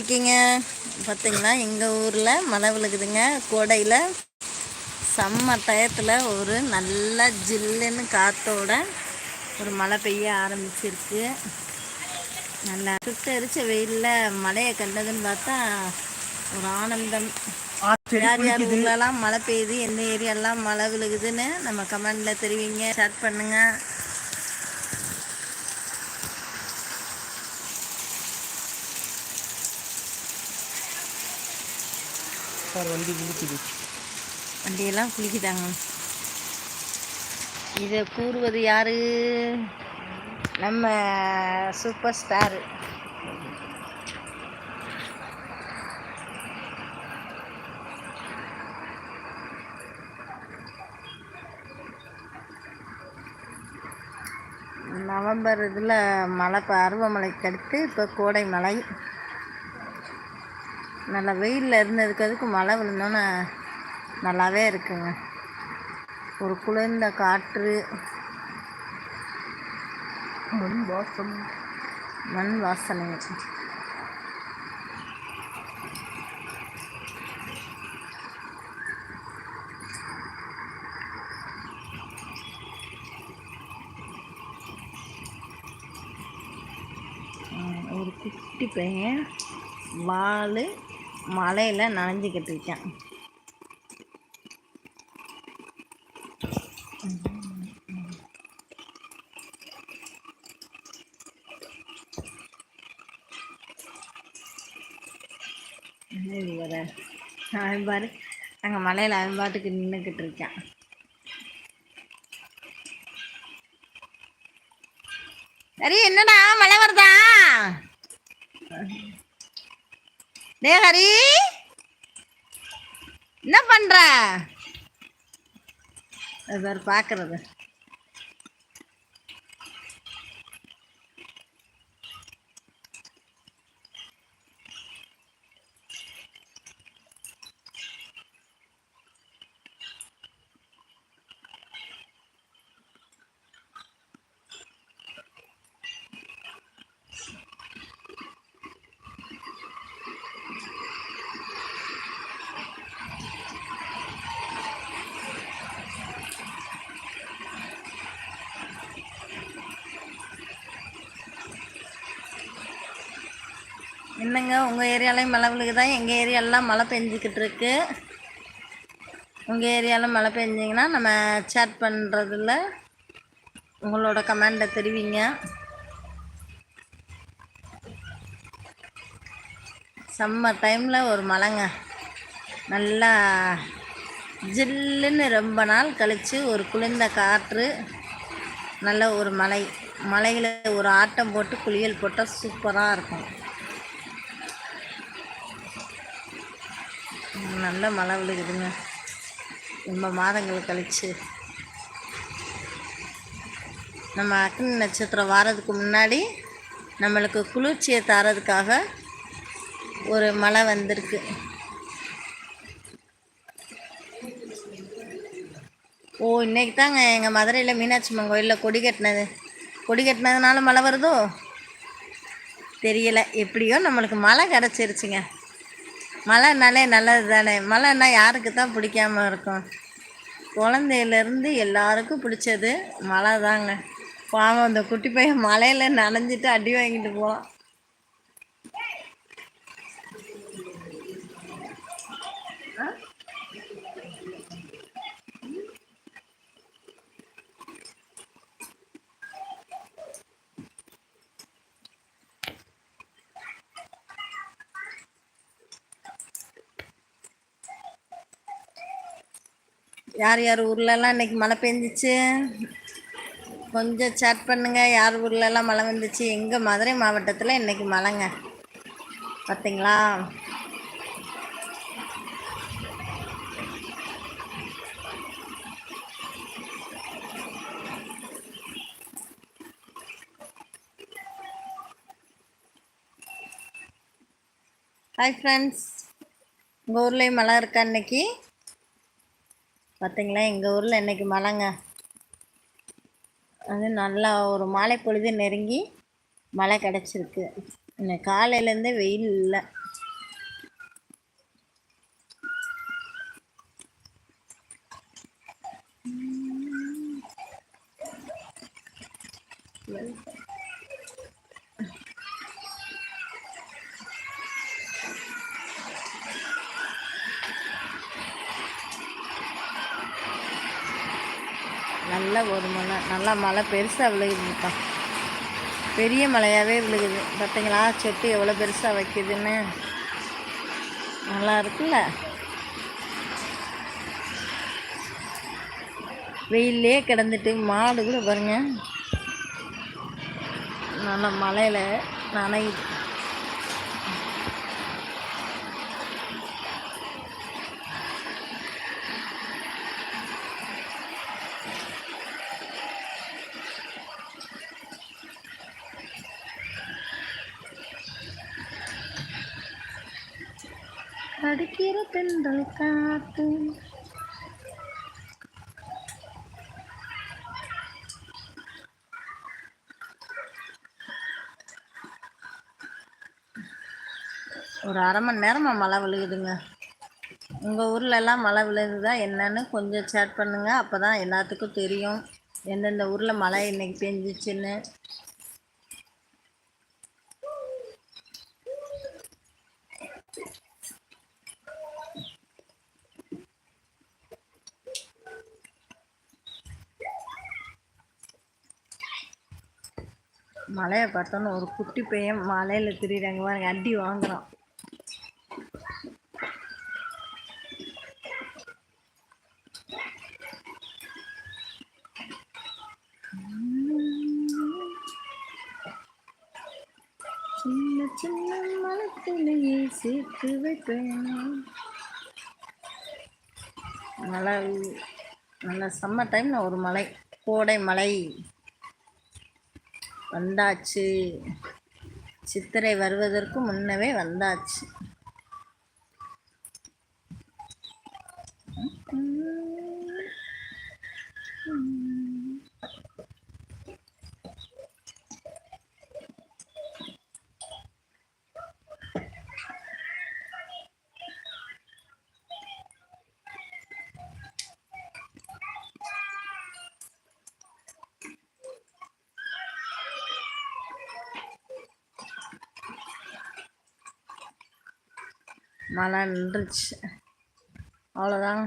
இருக்கீங்க? பார்த்தீங்களா எங்கள் ஊரில் மழை விழுகுதுங்க. கோடையில் செம்ம டயத்தில் ஒரு நல்ல ஜில்லுன்னு காற்றோட ஒரு மழை பெய்ய ஆரம்பிச்சிருக்கு. நல்லா சுட்டரிச்ச வெயிலில் மழையை கண்டதுன்னு பார்த்தா ஒரு ஆனந்தம். யார் யார் ஊர்லலாம் மழை பெய்யுது? எந்த ஏரியாலாம் மழை விழுகுதுன்னு நம்ம கமெண்டில் தெரிவிங்க. ஷேர் பண்ணுங்கள் சார் வண்டி குளிக்குது வண்டியெல்லாம் குளிக்குதாங்க. இதை கூறுவது யாரு? நம்ம சூப்பர் ஸ்டாரு நவம்பர் இதில் மழை பருவமழைக்கு அடுத்து இப்போ கோடை மழை. நல்லா வெயிலில் இருந்ததுக்கு அதுக்கு மழை விழுந்தோன்னே நல்லாவே இருக்குங்க. ஒரு குளிர்ந்த காற்று. மண் வாசம். மண் வாசனை ஒரு குட்டி பையன் வால் மலையில் நனைஞ்சிக்கிட்டு இருக்கேன். வர? அவன் பாரு. அங்கே மலையில் அவன் பாட்டுக்கு நின்றுக்கிட்டு இருக்கான். சரி என்னடா? மழை வருதா? டே ஹரி. என்ன பண்ற? பாக்குறது. என்னங்க உங்கள் ஏரியாலையும் மழை விழுகுதா? எங்கள் ஏரியாலாம் மழை பெஞ்சிக்கிட்டு இருக்கு உங்கள் ஏரியாவில் மழை பெஞ்சிங்கன்னா நம்ம சேட் பண்ணுறதுல உங்களோட கமெண்டை தெரிவிங்க. சம்மர் டைமில் ஒரு மழைங்க. நல்லா ஜில்லுன்னு ரொம்ப நாள் கழித்து ஒரு குளிர்ந்த காற்று நல்ல ஒரு மலை மலையில் ஒரு ஆட்டம் போட்டு குளியல் போட்டால் சூப்பராக இருக்கும். நல்ல மழை விழுகுதுங்க. ரொம்ப மாதங்கள் கழிச்சு. நம்ம அக்னி நட்சத்திரம் வாரதுக்கு முன்னாடி நம்மளுக்கு குளிர்ச்சியை தரதுக்காக ஒரு மழை வந்திருக்கு. ஓ இன்னைக்கு தாங்க எங்கள் மதுரையில் மீனாட்சி அம்மன் கோயிலில் கொடி கட்டினது. கொடி கட்டினதுனால மழை வருதோ? தெரியலை. எப்படியோ நம்மளுக்கு மழை கிடச்சிருச்சுங்க மழைனாலே நல்லது தானே மழைன்னா யாருக்கு தான் பிடிக்காம இருக்கும்? குழந்தையிலேருந்து எல்லாருக்கும் பிடிச்சது மழை தாங்க பாவம் அந்த குட்டி பையன் மழையில் நனைஞ்சிட்டு அடி வாங்கிட்டு போவான். யார் யார் ஊர்லலாம் இன்னைக்கு மழை பெஞ்சிச்சு? கொஞ்சம் சேட் பண்ணுங்கள் யார் ஊர்லலாம் மழை வந்துச்சு? எங்கள் மதுரை மாவட்டத்தில் இன்றைக்கி மழைங்க. பார்த்தீங்களா ஹாய் ஃப்ரெண்ட்ஸ் உங்கள் ஊர்லேயும் மழை இருக்கா இன்னைக்கு? பார்த்தீங்களா எங்கள் ஊரில் இன்றைக்கி மழைங்க. அது நல்லா ஒரு மாலை பொழுது நெருங்கி மழை கிடச்சிருக்கு. இன்னைக்கு காலையிலேருந்தே வெயில் இல்லை. நல்ல ஒரு மலை நல்லா மழை பெருசாக விழுகுதுப்பா. பெரிய மலையாகவே விழுகுது. பார்த்தீங்களா? செட்டு எவ்வளோ பெருசாக வைக்குதுன்னு. நல்லா இருக்குல்ல? வெயிலே கிடந்துட்டு மாடு கூட பாருங்க. நல்லா மலையில் நனையுது. அடிக்கிற பெண்கள் காத்து. ஒரு அரை மணி நேரமாக மழை விழுகுதுங்க. உங்கள் ஊர்ல எல்லாம் மழை விழுகுதா என்னன்னு கொஞ்சம் சேட் பண்ணுங்க. அப்போ தான் எல்லாத்துக்கும் தெரியும். எந்தெந்த ஊரில் மழை இன்னைக்கு பெஞ்சிச்சின்னு. மலையை பார்த்தோன்னு ஒரு குட்டி பையன் மலையில் திரியிறாங்க. பாருங்க அடி வாங்குறான். சின்ன சின்ன மலத்திலேயே சேர்த்து வைப்பேன். மழை நல்ல சம்மர் டைமில் ஒரு மலை கோடை மலை. வந்தாச்சு. சித்திரை வருவதற்கு முன்னவே வந்தாச்சு. மழை நின்றுச்சு. அவ்வளோதான்